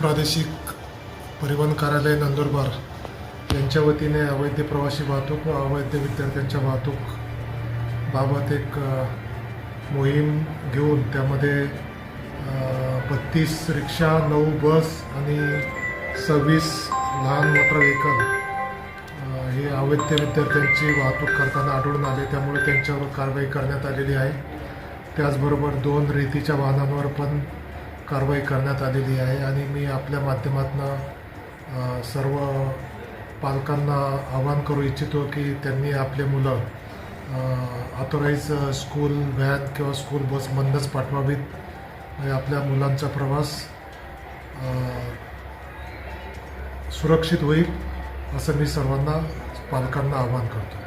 प्रादेशिक परिवहन कार्यालय नंदुरबार यांच्या वतीने अवैध प्रवासी वाहतूक व अवैध विद्यार्थ्यांच्या वाहतूक बाबत एक मोहीम घेऊन त्यामध्ये बत्तीस रिक्षा नऊ बस आणि सव्वीस लहान मोटर व्हेकल हे अवैध विद्यार्थ्यांची वाहतूक करताना आढळून आले. त्यामुळे त्यांच्यावर कारवाई करण्यात आलेली आहे. त्याचबरोबर दोन रेतीच्या वाहनांवर पण कारवाई करण्यात आलेली आहे आणि मी आपल्या माध्यमातून सर्व पालकांना आवाहन करू इच्छितो की त्यांनी आपले मुलं ऑथोराईज स्कूल व्हॅन किंवा स्कूल बसमधनंच पाठवावीत. आपल्या मुलांचा प्रवास सुरक्षित होईल असं मी सर्वांना पालकांना आवाहन करतो.